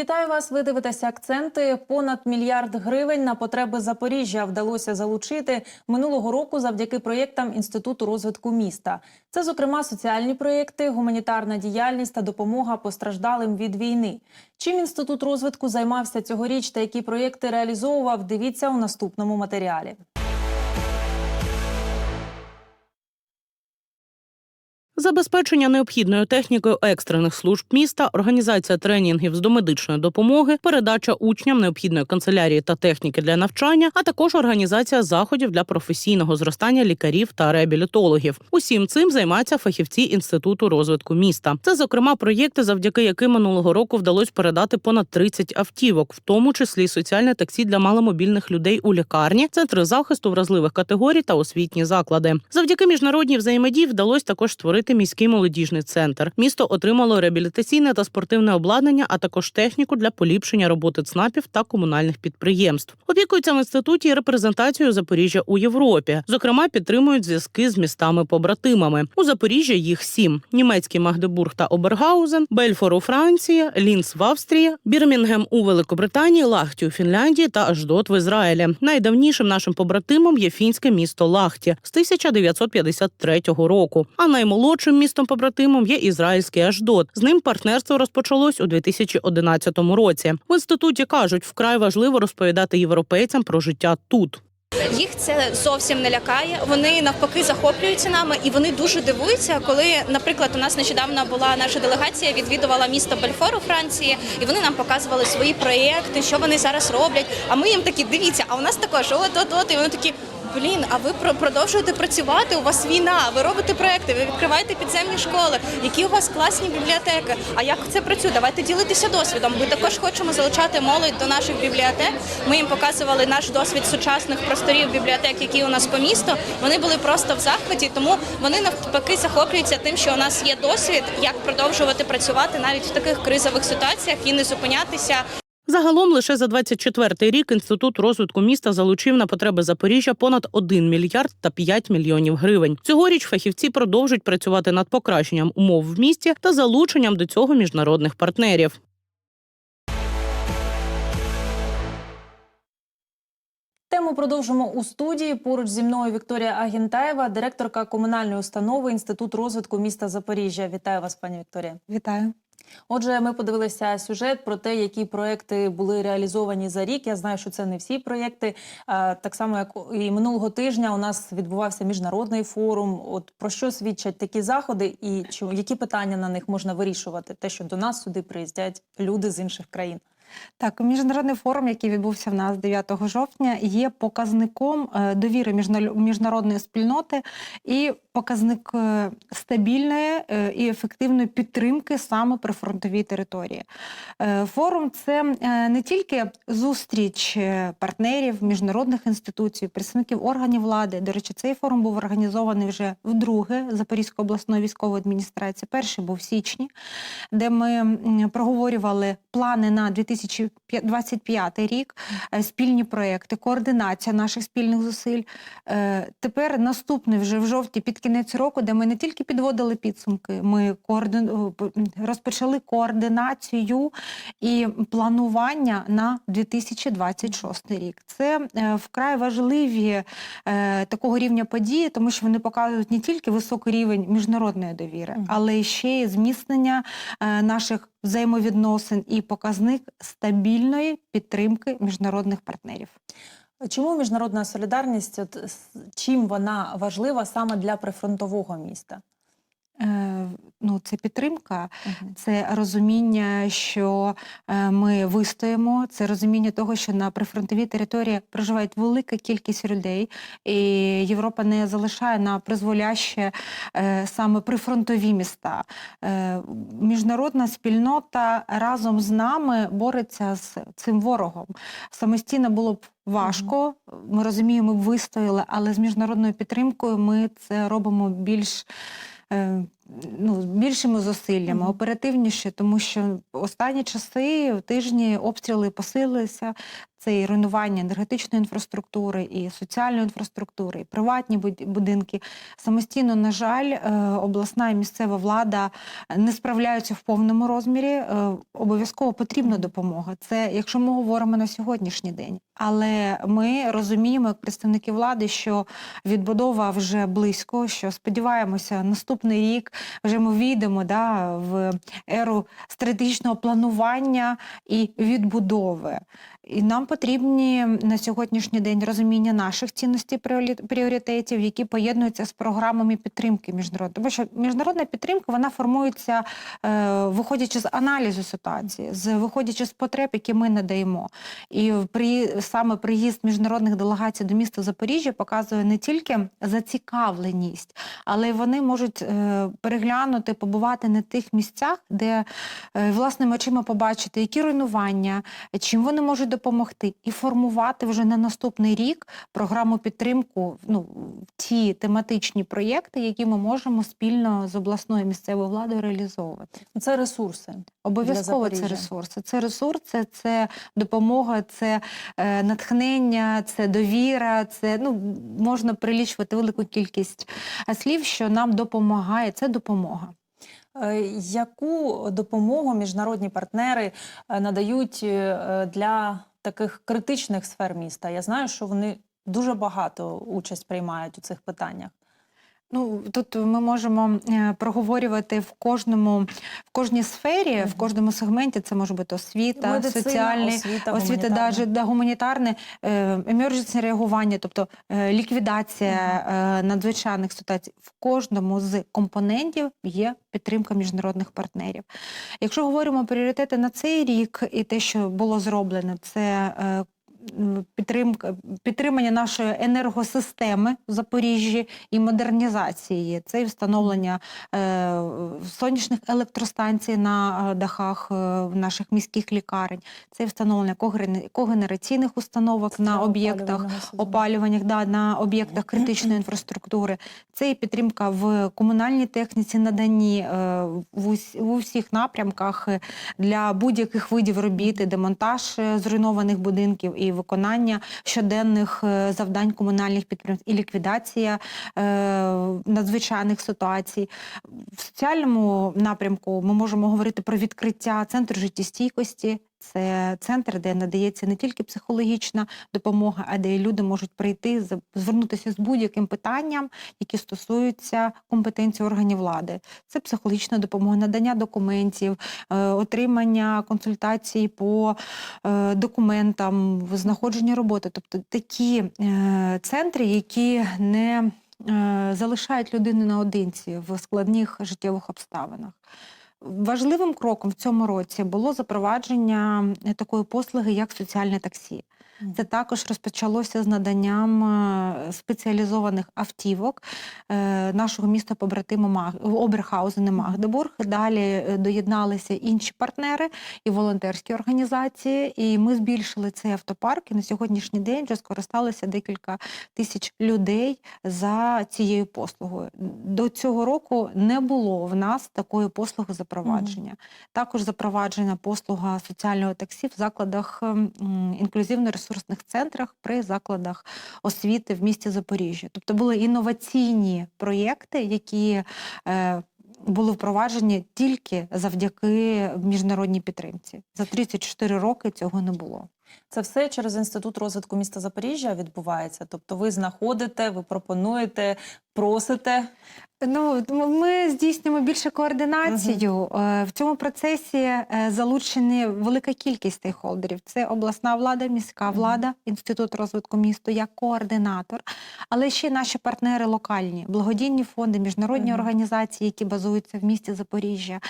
Вітаю вас. Ви дивитеся акценти. Понад мільярд гривень на потреби Запоріжжя вдалося залучити минулого року завдяки проєктам Інституту розвитку міста. Це, зокрема, соціальні проєкти, гуманітарна діяльність та допомога постраждалим від війни. Чим інститут розвитку займався цьогоріч та які проєкти реалізовував? Дивіться у наступному матеріалі. Забезпечення необхідною технікою екстрених служб міста, організація тренінгів з домедичної допомоги, передача учням необхідної канцелярії та техніки для навчання, а також організація заходів для професійного зростання лікарів та реабілітологів. Усім цим займаються фахівці інституту розвитку міста. Це, зокрема, проєкти, завдяки яким минулого року вдалося передати понад 30 автівок, в тому числі соціальне таксі для маломобільних людей у лікарні, центри захисту вразливих категорій та освітні заклади. Завдяки міжнародній взаємодії вдалося також створити міський молодіжний центр. Місто отримало реабілітаційне та спортивне обладнання, а також техніку для поліпшення роботи ЦНАПів та комунальних підприємств. Опікуються в інституті і репрезентацією Запоріжжя у Європі. Зокрема, підтримують зв'язки з містами-побратимами. У Запоріжжя їх сім: німецький Магдебург та Обергаузен, Бельфор у Франції, Лінц в Австрії, Бірмінгем у Великобританії, Лахті у Фінляндії та Аждот в Ізраїлі. Найдавнішим нашим побратимом є фінське місто Лахті з 1953 року. А наймолодшим містом побратимом є ізраїльський Аждот. З ним партнерство розпочалось у 2011 році. В інституті кажуть, вкрай важливо розповідати європейцям про життя тут. Їх це зовсім не лякає. Вони навпаки захоплюються нами, і вони дуже дивуються, коли, наприклад, у нас нещодавно була наша делегація, відвідувала місто Бельфор у Франції, і вони нам показували свої проєкти, що вони зараз роблять. А ми їм такі дивіться, а у нас також от от от і вони такі. Блін, а ви про- продовжуєте працювати? У вас війна, ви робите проекти, ви відкриваєте підземні школи. Які у вас класні бібліотеки? А як це працює? Давайте ділитися досвідом. Ми також хочемо залучати молодь до наших бібліотек. Ми їм показували наш досвід сучасних просторів бібліотек, які у нас по місту. Вони були просто в захваті, тому вони навпаки захоплюються тим, що у нас є досвід, як продовжувати працювати навіть в таких кризових ситуаціях і не зупинятися. Загалом лише за 24-й рік інститут розвитку міста залучив на потреби Запоріжжя понад 1 мільярд та 5 мільйонів гривень. Цьогоріч фахівці продовжують працювати над покращенням умов в місті та залученням до цього міжнародних партнерів. Тему продовжимо у студії. Поруч зі мною Вікторія Агінтаєва, директорка комунальної установи Інститут розвитку міста Запоріжжя. Вітаю вас, пані Вікторія. Вітаю. Отже, ми подивилися сюжет про те, які проекти були реалізовані за рік. Я знаю, що це не всі проекти. Так само, як і минулого тижня, у нас відбувався міжнародний форум. От про що свідчать такі заходи, і чи які питання на них можна вирішувати? Те, що до нас сюди приїздять люди з інших країн. Так, міжнародний форум, який відбувся в нас 9 жовтня, є показником е, довіри міжнародної спільноти і показник е, стабільної е, і ефективної підтримки саме при фронтовій території. Форум це не тільки зустріч партнерів, міжнародних інституцій, представників органів влади. До речі, цей форум був організований вже вдруге Запорізькою обласною військовою адміністрацією. Перший був в січні, де ми проговорювали плани на 2025 рік, е, спільні проекти, координація наших спільних зусиль. Е, Тепер наступний вже в жовтні під кінець року, де ми не тільки підводили підсумки, ми координ... розпочали координацію і планування на 2026 рік. Це е, вкрай важливі такого рівня події, тому що вони показують не тільки високий рівень міжнародної довіри, але ще й зміцнення наших взаємовідносин і показник стабільної підтримки міжнародних партнерів. Чому міжнародна солідарність? От чим вона важлива саме для прифронтового міста? Е, Ну, це підтримка, це розуміння, що е, ми вистоїмо, це розуміння того, що на прифронтовій території проживають велика кількість людей, і Європа не залишає на призволяще е, саме прифронтові міста. Міжнародна спільнота разом з нами бореться з цим ворогом. Самостійно було б важко. Ми розуміємо, ми б вистояли, але з міжнародною підтримкою ми це робимо більш. Е, ну, більшими зусиллями, оперативніше, тому що останні часи, тижні обстріли посилилися. Це і руйнування енергетичної інфраструктури, і соціальної інфраструктури, і приватні буд- будинки. Самостійно, на жаль, е, обласна і місцева влада не справляються в повному розмірі. Е, Обов'язково потрібна допомога. Це якщо ми говоримо на сьогоднішній день. Але ми розуміємо, як представники влади, що відбудова вже близько. Що сподіваємося, наступний рік вже ми війдемо да, в еру стратегічного планування і відбудови. І нам потрібні на сьогоднішній день розуміння наших цінностей пріоритетів, які поєднуються з програмами підтримки міжнародної. Тому що міжнародна підтримка вона формується е, виходячи з аналізу ситуації, з виходячи з потреб, які ми надаємо. І при саме приїзд міжнародних делегацій до міста Запоріжжя показує не тільки зацікавленість, але й вони можуть е, переглянути, побувати на тих місцях, де е, власними очима побачити, які руйнування, чим вони можуть допомогти, і формувати вже на наступний рік програму підтримку, ну ті тематичні проєкти, які ми можемо спільно з обласною місцевою владою реалізовувати. Це ресурси. Обов'язково це ресурси. Це ресурси, це допомога, це е, натхнення, це довіра. Це ну можна прилічувати велику кількість е, слів, що нам допомагає. Це допомога. Е, Яку допомогу міжнародні партнери е, надають для таких критичних сфер міста? Я знаю, що вони дуже багато участь приймають у цих питаннях. Ну тут ми можемо е, проговорювати в кожному, в кожній сфері, в кожному сегменті. Це може бути освіта, Медицина, соціальний, освіта, освіта, гуманітарна. даже да, гуманітарне е, реагування, тобто е, ліквідація е, надзвичайних ситуацій. В кожному з компонентів є підтримка міжнародних партнерів. Якщо говоримо пріоритети на цей рік і те, що було зроблено, це підтримка підтримання нашої енергосистеми в Запоріжжі і модернізації. Це і встановлення е, сонячних електростанцій на е, дахах е, наших міських лікарень, це і встановлення когенераційних установок на об'єктах опалюваннях, да, на об'єктах критичної інфраструктури. Це і підтримка в комунальній техніці, наданні е, в, в усіх напрямках е, для будь-яких видів робіт, демонтаж зруйнованих будинків, і виконання щоденних е, завдань комунальних підприємств, і ліквідація е, надзвичайних ситуацій. В соціальному напрямку ми можемо говорити про відкриття центру життєстійкості. Це центр, де надається не тільки психологічна допомога, а де люди можуть прийти, звернутися з будь-яким питанням, які стосуються компетенції органів влади. Це психологічна допомога, надання документів, е, отримання консультацій по е, документам, знаходження роботи. Тобто такі е, центри, які не залишають людину наодинці в складних життєвих обставинах. Важливим кроком в цьому році було запровадження е, такої послуги, як соціальне таксі. Це також розпочалося з наданням е, спеціалізованих автівок е, нашого міста побратиму. Оберхаузен і Магдебург. Далі е, доєдналися інші партнери і волонтерські організації. І ми збільшили цей автопарк. І на сьогоднішній день вже скористалися декілька тисяч людей за цією послугою. До цього року не було в нас такої послуги запровадження. Також запроваджена послуга соціального таксі в закладах ем, інклюзивно-ресурсних центрах при закладах освіти в місті Запоріжжя. Тобто були інноваційні проєкти, які е, були впроваджені тільки завдяки міжнародній підтримці. За 34 роки цього не було. Це все через інститут розвитку міста Запоріжжя відбувається. Тобто, ви знаходите, ви пропонуєте, просите. Ну ми здійснюємо більше координацію. Е, В цьому процесі е, залучені велика кількість стейкхолдерів. Це обласна влада, міська влада, інститут розвитку міста як координатор, але ще наші партнери локальні, благодійні фонди, міжнародні Мгм. організації, які базуються в місті Запоріжжя,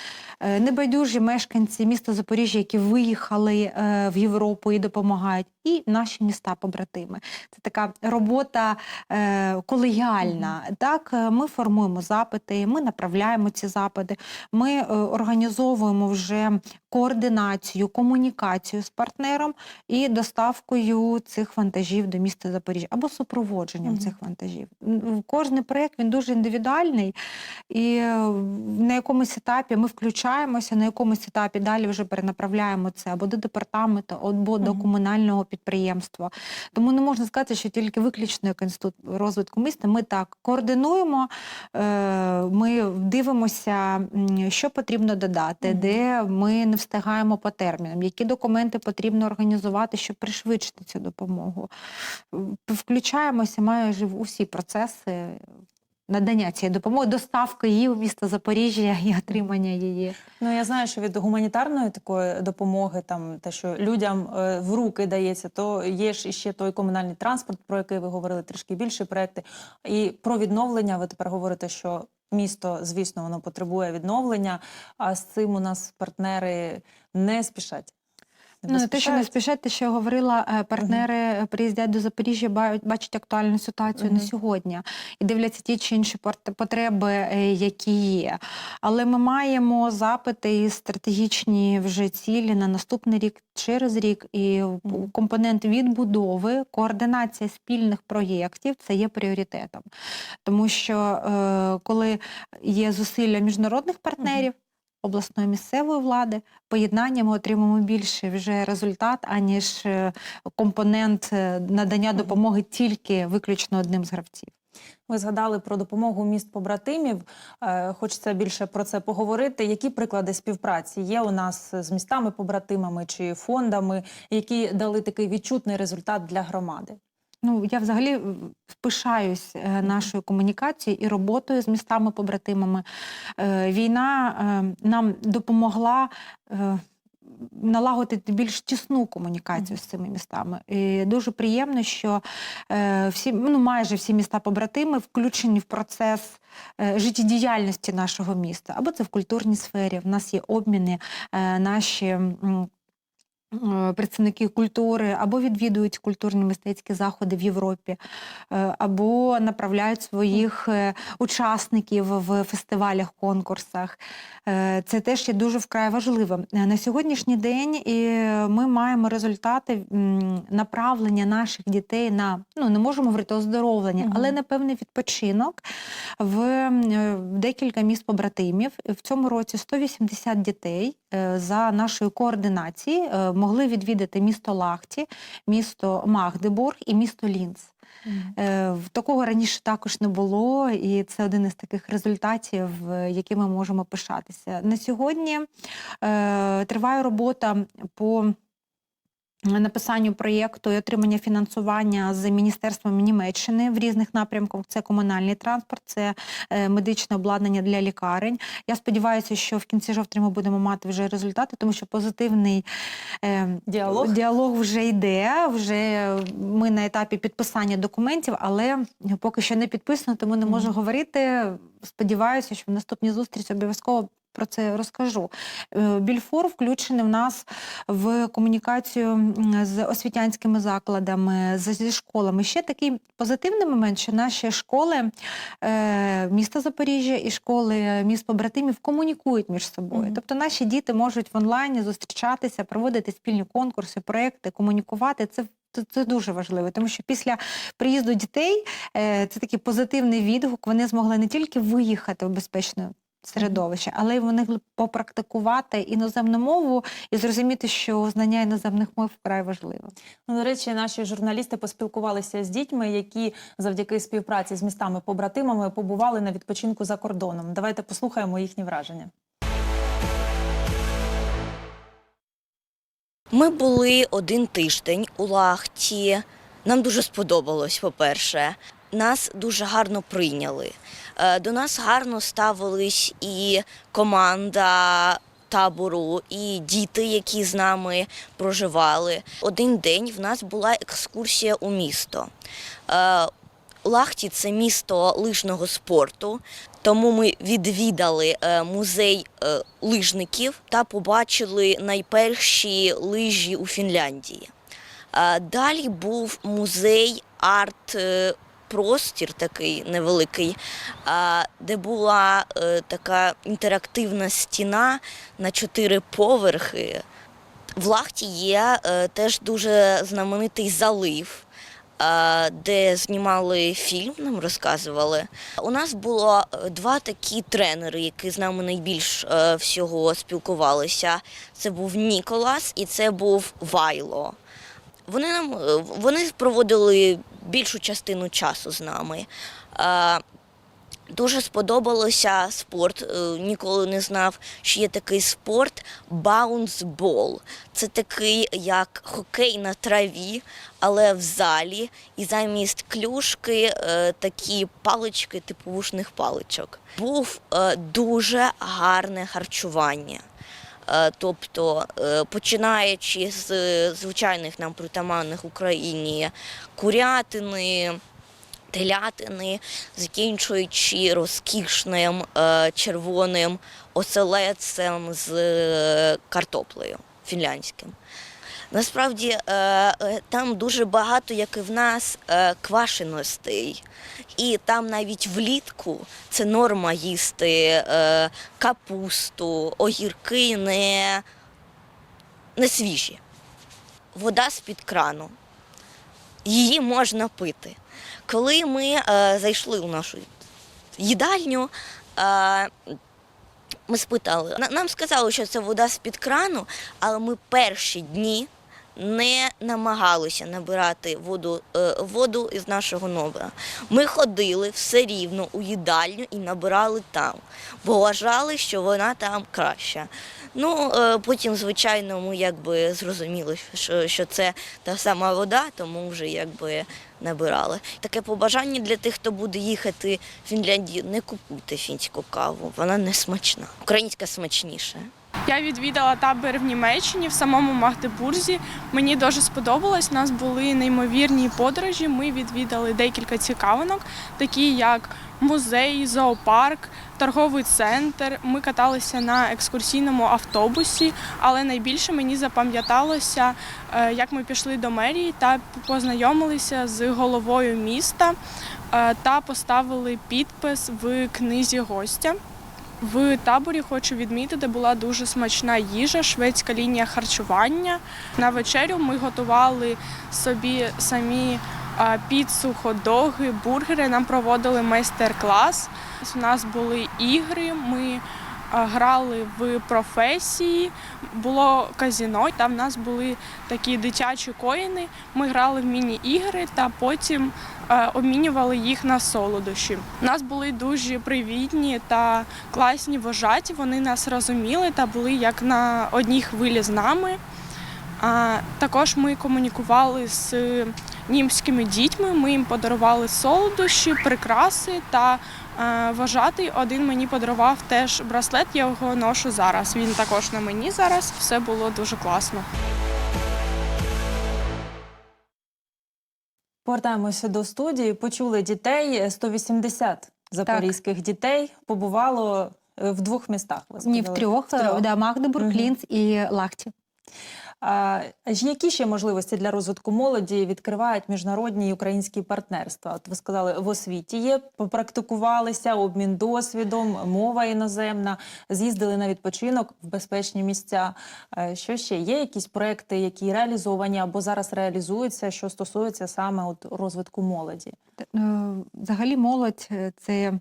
е, небайдужі мешканці міста Запоріжжя, які виїхали в Європу і допомагають. І наші міста побратими. Це така робота е, колегіальна. Так, ми формуємо запити, ми направляємо ці запити, ми е, організовуємо вже координацію, комунікацію з партнером і доставкою цих вантажів до міста Запоріжжя або супроводженням Мгм. цих вантажів. Кожний проєкт він дуже індивідуальний, і е, на якомусь етапі ми включаємося, на якомусь етапі далі вже перенаправляємо це або до департаменту, або до комунального підприємства. Тому не можна сказати, що тільки виключно як інститут розвитку міста. Ми так координуємо, е, ми дивимося, що потрібно додати, де ми не встигаємо по термінам, які документи потрібно організувати, щоб пришвидшити цю допомогу. Включаємося майже в усі процеси. Надання цієї допомоги, доставки її в місто Запоріжжя і отримання її. Ну я знаю, що від гуманітарної такої допомоги, там те, що людям е, в руки дається, то є ж іще той комунальний транспорт, про який ви говорили трішки більше проекти. І про відновлення ви тепер говорите, що місто, звісно, воно потребує відновлення, а з цим у нас партнери не спішать. Ну, те, що не спішать, що я говорила, е, партнери е, приїздять до Запоріжжя, ба- бачать актуальну ситуацію на сьогодні і дивляться ті чи інші потреби, е, які є. Але ми маємо запити і стратегічні вже цілі на наступний рік, через рік. І компонент відбудови, координація спільних проєктів це є пріоритетом. Тому що е, коли є зусилля міжнародних партнерів, обласної місцевої влади, поєднання ми отримаємо більший вже результат, аніж е, компонент е, надання допомоги тільки виключно одним з гравців. Ви згадали про допомогу міст побратимів. Е, Хочеться більше про це поговорити. Які приклади співпраці є у нас з містами побратимами чи фондами, які дали такий відчутний результат для громади? Ну, я взагалі м, пишаюсь е, нашою комунікацією і роботою з містами-побратимами. Е, Війна е, нам допомогла. е, Налагодити більш тісну комунікацію з цими містами. І дуже приємно, що е, всі, ну майже всі міста побратими включені в процес е, життєдіяльності нашого міста. Або це в культурній сфері. В нас є обміни, е, наші. Е, Представники культури або відвідують культурні мистецькі заходи в Європі, е, або направляють своїх е, учасників в фестивалях, конкурсах. Це теж є дуже вкрай важливим. На сьогоднішній день і ми маємо результати направлення наших дітей на ну не можемо говорити оздоровлення, але на певний відпочинок в, декілька міст побратимів. В цьому році 180 дітей за нашою координації е, могли відвідати місто Лахті, місто Магдебург і місто Лінц. Е, в Такого раніше також не було, і це один із таких результатів, які якими ми можемо пишатися. На сьогодні е, триває робота по написанню проєкту і отримання фінансування з Міністерством Німеччини в різних напрямках. Це комунальний транспорт, це е, медичне обладнання для лікарень. Я сподіваюся, що в кінці жовтня ми будемо мати вже результати, тому що позитивний е, Діалог? діалог вже йде. Вже ми на етапі підписання документів, але поки що не підписано, тому не можу Мгм. говорити. Сподіваюся, що в наступній зустрічі обов'язково. Про це розкажу. Е, Більфор включений в нас в комунікацію з освітянськими закладами, зі школами. Ще такий позитивний момент, що наші школи е, міста Запоріжжя і школи міст побратимів комунікують між собою. Мгм. Тобто наші діти можуть в онлайні зустрічатися, проводити спільні конкурси, проекти, комунікувати. Це це, це дуже важливо, тому що після приїзду дітей е, це такий позитивний відгук. Вони змогли не тільки виїхати в безпечне середовище, але й вони попрактикувати іноземну мову і зрозуміти, що знання іноземних мов вкрай важливо. Ну, до речі, наші журналісти поспілкувалися з дітьми, які завдяки співпраці з містами побратимами побували на відпочинку за кордоном. Давайте послухаємо їхні враження. Ми були один тиждень у Лахті. Нам дуже сподобалось, по-перше. Нас дуже гарно прийняли. Е, До нас гарно ставились і команда табору, і діти, які з нами проживали. Один день в нас була екскурсія у місто. Е, Лахті це місто лижного спорту, тому ми відвідали е, музей лижників та побачили найперші лижі у Фінляндії. Далі був музей арт. Простір такий невеликий, де була е, така інтерактивна стіна на чотири поверхи. В Лахті є е, теж дуже знаменитий залив, де знімали фільм, нам розказували. У нас було е, два такі тренери, які з нами найбільш всього спілкувалися. Це був Ніколас і це був Вайло. Вони нам вони проводили більшу частину часу з нами. Е, Дуже сподобалося спорт. Е, Ніколи не знав, що є такий спорт баунсбол. Це такий, як хокей на траві, але в залі. І замість клюшки е, такі палички, типу вушних паличок. Був дуже гарне харчування. Е, Тобто, е, починаючи з е, звичайних нам притаманних Україні курятини, телятини, закінчуючи розкішним червоним оселедцем з картоплею фінляндським. Насправді е, е, там дуже багато, як і в нас, е, квашеностей. І там навіть влітку це норма їсти капусту, огірки не, не свіжі. Вода з-під крану. Її можна пити. Коли ми зайшли у нашу їдальню, ми спитали, нам сказали, що це вода з-під крану, але ми перші дні не намагалися набирати воду, е, воду із нашого номера. Ми ходили все рівно у їдальню і набирали там, бо вважали, що вона там краща. Ну, е, потім, звичайно, ми якби зрозуміли, що, що це та сама вода, тому вже якби набирали. Таке побажання для тих, хто буде їхати в Фінляндію, не купуйте фінську каву, вона не смачна. Українська смачніша. Я відвідала табір в Німеччині в самому Магдебурзі. Мені дуже сподобалось. У нас були неймовірні подорожі. Ми відвідали декілька цікавинок, такі як музей, зоопарк, торговий центр. Ми каталися на екскурсійному автобусі, але найбільше мені запам'яталося, е, як ми пішли до мерії та познайомилися з головою міста е, та поставили підпис в книзі гостя. В таборі хочу відмітити, була дуже смачна їжа, шведська лінія харчування. На вечерю ми готували собі самі піцу, хот-доги, бургери. Нам проводили майстер-клас. У нас були ігри. Ми грали в професії, було казіно. Там в нас були такі дитячі коїни. Ми грали в міні-ігри та потім обмінювали їх на солодощі. У нас були дуже привітні та класні вожаті. Вони нас розуміли та були як на одній хвилі з нами. А, також ми комунікували з німськими дітьми. Ми їм подарували солодощі, прикраси та е, вожатий один мені подарував теж браслет. Я його ношу зараз. Він також на мені зараз. Все було дуже класно. Повертаємося до студії. Почули дітей. 180 запорізьких дітей побувало е, в двох містах. Ні, в трьох, В трьох. Да, Магдебург, угу. Лінц і Лахті. Які ще можливості для розвитку молоді відкривають міжнародні і українські партнерства? От ви сказали, в освіті є, попрактикувалися, обмін досвідом, мова іноземна, з'їздили на відпочинок в безпечні місця. Е, Що ще є якісь проекти, які реалізовані або зараз реалізуються, що стосується саме от розвитку молоді? Е, Взагалі молодь е, це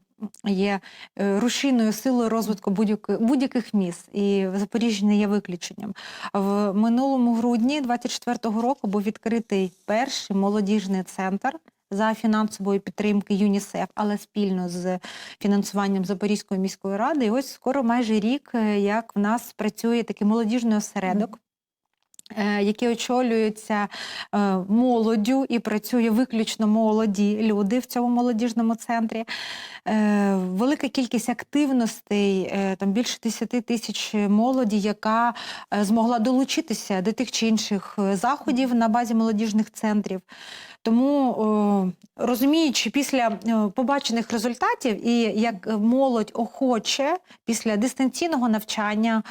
є е, рушійною силою розвитку будь-яких міст, і в Запоріжжі не є виключенням. В минулому грудні 24-го року був відкритий перший молодіжний центр. За фінансової підтримки ЮНІСЕФ, але спільно з фінансуванням Запорізької міської ради. І ось скоро майже рік, е, як в нас працює такий молодіжний осередок, е, який очолюється е, молоддю і працює виключно молоді люди в цьому молодіжному центрі. Е, Велика кількість активностей, там більше 10 тисяч молоді, яка змогла долучитися до тих чи інших заходів на базі молодіжних центрів. Тому розуміючи після побачених результатів і як молодь охоче після дистанційного навчання,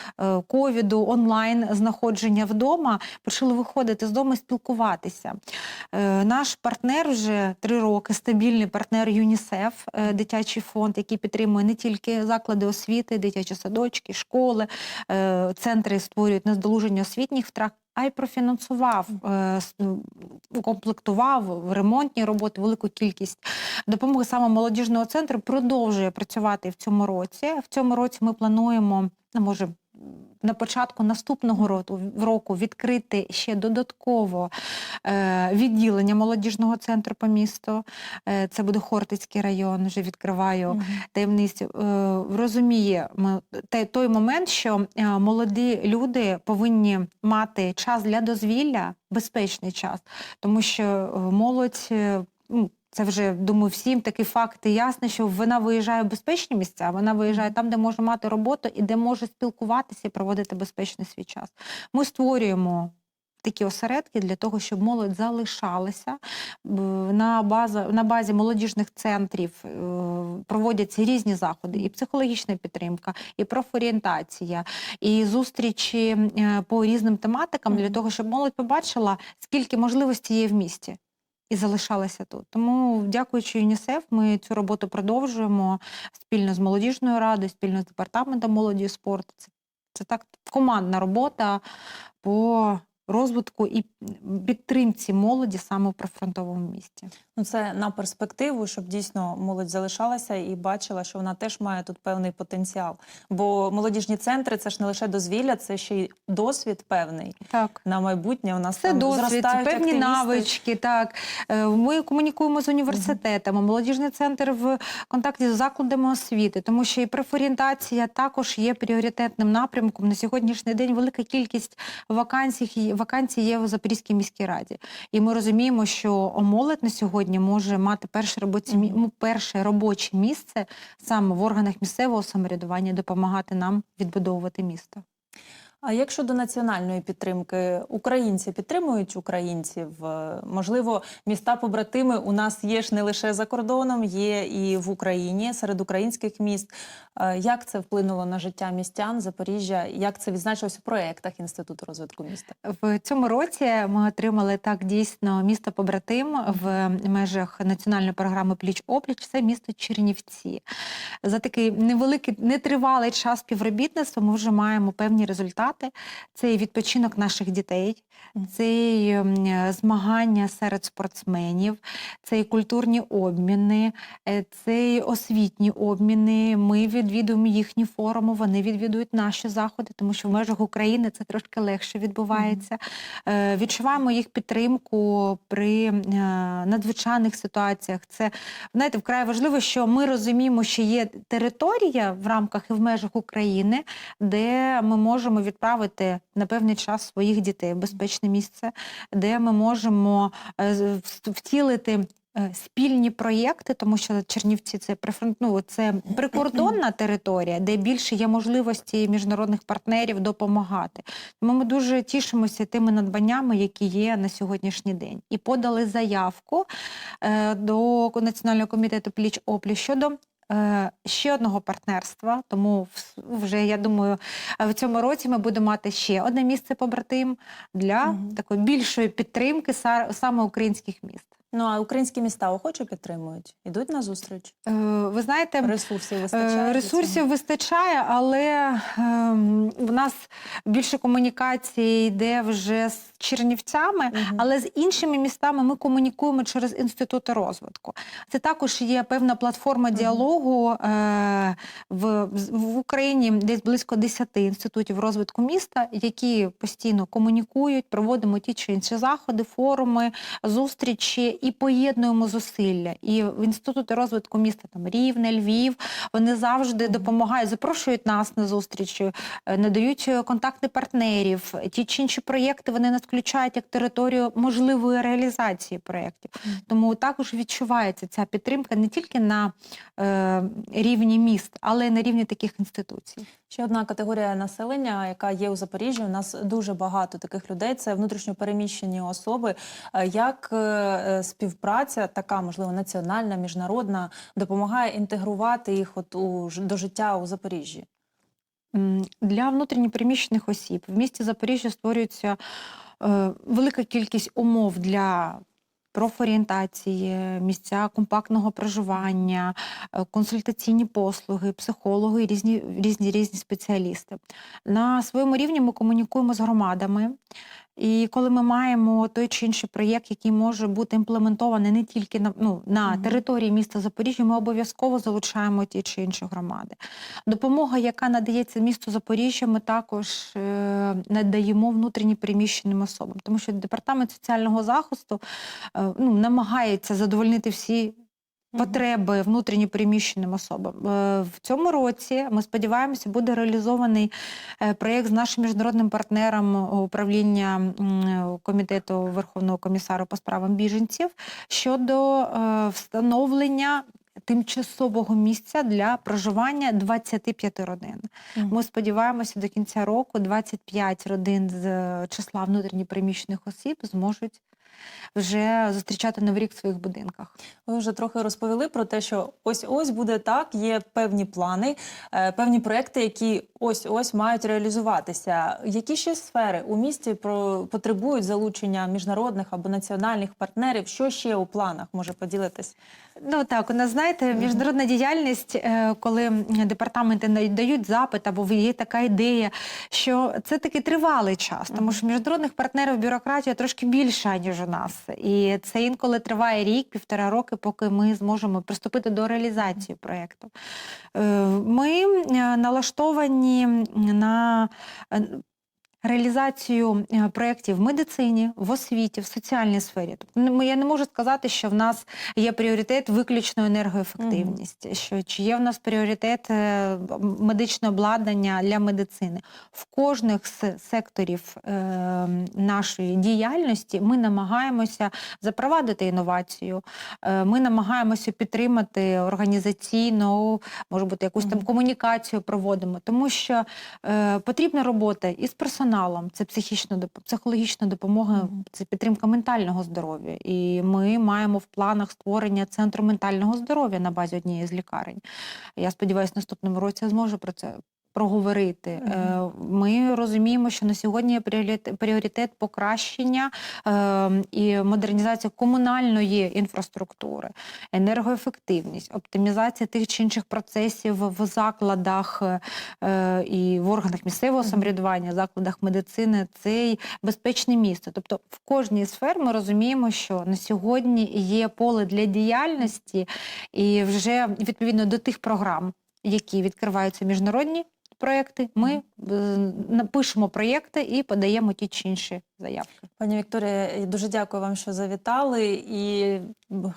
ковіду, онлайн знаходження вдома, почали виходити з дому і спілкуватися. Е, Наш партнер вже три роки, стабільний партнер ЮНІСЕФ, е, дитячий фонд, який підтримує не тільки заклади освіти, дитячі садочки, школи, е, центри створюють наздолуження освітніх втрат. А й профінансував, с- ну, укомплектував ремонтні роботи, велику кількість допомоги саме молодіжного центру продовжує працювати в цьому році. В цьому році ми плануємо, ну, може, на початку наступного року, відкрити ще додатково е, відділення молодіжного центру по місту. Е, це буде Хортицький район. Вже відкриваю Мгм. таємницю. Е, розуміє той момент, що молоді люди повинні мати час для дозвілля, безпечний час, тому що молодь. Це вже думаю, всім такий факт і ясно, що вона виїжджає в безпечні місця, вона виїжджає там, де може мати роботу і де може спілкуватися і проводити безпечний свій час. Ми створюємо такі осередки для того, щоб молодь залишалася. На, база, на базі молодіжних центрів е, проводяться різні заходи, і психологічна підтримка, і профорієнтація, і зустрічі е, по різним тематикам для того, щоб молодь побачила, скільки можливостей є в місті. І залишалася тут. Тому, дякуючи ЮНІСЕФ, ми цю роботу продовжуємо спільно з молодіжною радою, спільно з департаментом молоді і спорту. Це, це так командна робота по розвитку і підтримці молоді саме в прифронтовому місті. Ну, це на перспективу, щоб дійсно молодь залишалася і бачила, що вона теж має тут певний потенціал. Бо молодіжні центри це ж не лише дозвілля, це ще й досвід певний Так. на майбутнє. У нас Це там досвід, зростають певні активісти. навички. Так Е, ми комунікуємо з університетами. Молодіжний центр в контакті з закладами освіти, тому що і профорієнтація також є пріоритетним напрямком. На сьогоднішній день велика кількість вакансій вакансій є в Запорізькій міській раді. І ми розуміємо, що молодь на сьогодні може мати перше робоче, ну, перше робоче місце саме в органах місцевого самоврядування, допомагати нам відбудовувати місто. А як щодо національної підтримки, українці підтримують українців? Е, Можливо, міста побратими у нас є ж не лише за кордоном, є і в Україні серед українських міст. Е, Як це вплинуло на життя містян Запоріжжя? Як це відзначилось у проєктах Інституту розвитку міста? В цьому році ми отримали так дійсно місто побратим в межах національної програми Пліч опліч. Це місто Чернівці. За такий невеликий нетривалий час співробітництва ми вже маємо певні результати. Це і відпочинок наших дітей, це і змагання серед спортсменів, це і культурні обміни, е, це і освітні обміни. Ми відвідуємо їхні форуми, вони відвідують наші заходи, тому що в межах України це трошки легше відбувається. Е, Відчуваємо їх підтримку при е, надзвичайних ситуаціях. Це знаєте, вкрай важливо, що ми розуміємо, що є територія в рамках і в межах України, де ми можемо відправити на певний час своїх дітей в безпечне місце, де ми можемо е, втілити. е, Спільні проєкти, тому що Чернівці це ну, це прикордонна територія, де більше є можливості міжнародних партнерів допомагати. Тому ми дуже тішимося тими надбаннями, які є на сьогоднішній день, і подали заявку е, до Національного комітету пліч опліч щодо. Е, Ще одного партнерства, тому вже я думаю, е, в цьому році ми будемо мати ще одне місце побратим для такої більшої підтримки саме українських міст. Ну а українські міста охоче підтримують, ідуть на зустріч. Е, Ви знаєте, Ресурсів Е, вистачає. Ресурсів вистачає, але ем, в нас більше комунікації йде вже з Чернівцями, але з іншими містами ми комунікуємо через інститути розвитку. Це також є певна платформа діалогу е, в, в Україні. Десь близько 10 інститутів розвитку міста, які постійно комунікують, проводимо ті чи інші заходи, форуми, зустрічі і поєднуємо зусилля. І в інститути розвитку міста там Рівне, Львів, вони завжди допомагають, запрошують нас на зустрічі, е, надають е, контакти партнерів. Ті чи інші проєкти вони нас включають як територію можливої реалізації проєктів. Тому також відчувається ця підтримка не тільки на е, рівні міст, але й на рівні таких інституцій. Ще одна категорія населення, яка є у Запоріжжі. У нас дуже багато таких людей. Це внутрішньопереміщені особи. Е, Як е, співпраця, така можливо національна, міжнародна, допомагає інтегрувати їх от у до життя у Запоріжжі? Для внутрішньопереміщених осіб в місті Запоріжжя створюється е, велика кількість умов для профорієнтації, місця компактного проживання, е, консультаційні послуги, психологи різні, різні різні спеціалісти. На своєму рівні ми комунікуємо з громадами. І коли ми маємо той чи інший проєкт, який може бути імплементований не тільки на, ну, на території міста Запоріжжя, ми обов'язково залучаємо ті чи інші громади. Допомога, яка надається місту Запоріжжя, ми також е, надаємо внутрішньо переміщеним особам, тому що департамент соціального захисту е, ну, намагається задовольнити всі. Потреби внутрішньо переміщеним особам Е, в цьому році. Ми сподіваємося, буде реалізований е, проєкт з нашим міжнародним партнером управління комітету Верховного комісару по справам біженців щодо е, встановлення тимчасового місця для проживання 25 родин. Мгм. Ми сподіваємося, до кінця року 25 родин з числа внутрішньопереміщених осіб зможуть вже зустрічати новий рік в своїх будинках. Ви вже трохи розповіли про те, що ось ось буде так. Є певні плани, е, певні проекти, які ось ось мають реалізуватися. Які ще сфери у місті потребують залучення міжнародних або національних партнерів? Що ще у планах може поділитись? Ну так, у нас знаєте, міжнародна діяльність, е, коли департаменти дають запит або є така ідея, що це такий тривалий час, тому що міжнародних партнерів бюрократія трошки більша, ніж у нас. І це інколи триває рік, півтора роки, поки ми зможемо приступити до реалізації проєкту. Е, Ми е, налаштовані на е, реалізацію е, проєктів в медицині, в освіті, в соціальній сфері. Тобто я не можу сказати, що в нас є пріоритет виключно енергоефективність, що чи є в нас пріоритет е, медичне обладнання для медицини. В кожних з секторів е, нашої діяльності ми намагаємося запровадити інновацію. Е, Ми намагаємося підтримати організаційну, може бути, якусь там комунікацію проводимо, тому що е, потрібна робота із персоналом, це психічна психологічна допомога, це підтримка ментального здоров'я. І ми маємо в планах створення центру ментального здоров'я на базі однієї з лікарень. Я сподіваюся, наступному році я зможу про це. Проговорити. Е, Ми розуміємо, що на сьогодні є пріоритет, покращення е, і модернізація комунальної інфраструктури, енергоефективність, оптимізація тих чи інших процесів в закладах е, і в органах місцевого самоврядування, закладах медицини це й безпечне місце. Тобто в кожній сфері ми розуміємо, що на сьогодні є поле для діяльності, і вже відповідно до тих програм, які відкриваються міжнародні проекти, ми е, напишемо проєкти і подаємо ті чи інші заявки. Пані Вікторія, дуже дякую вам, що завітали. І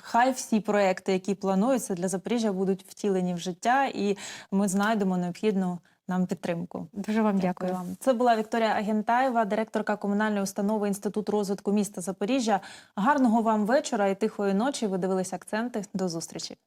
хай всі проекти, які плануються для Запоріжжя, будуть втілені в життя, і ми знайдемо необхідну нам підтримку. Дуже вам дякую. вам. Це була Вікторія Агентаєва, директорка комунальної установи Інститут розвитку міста Запоріжжя. Гарного вам вечора і тихої ночі. Ви дивились акценти. До зустрічі.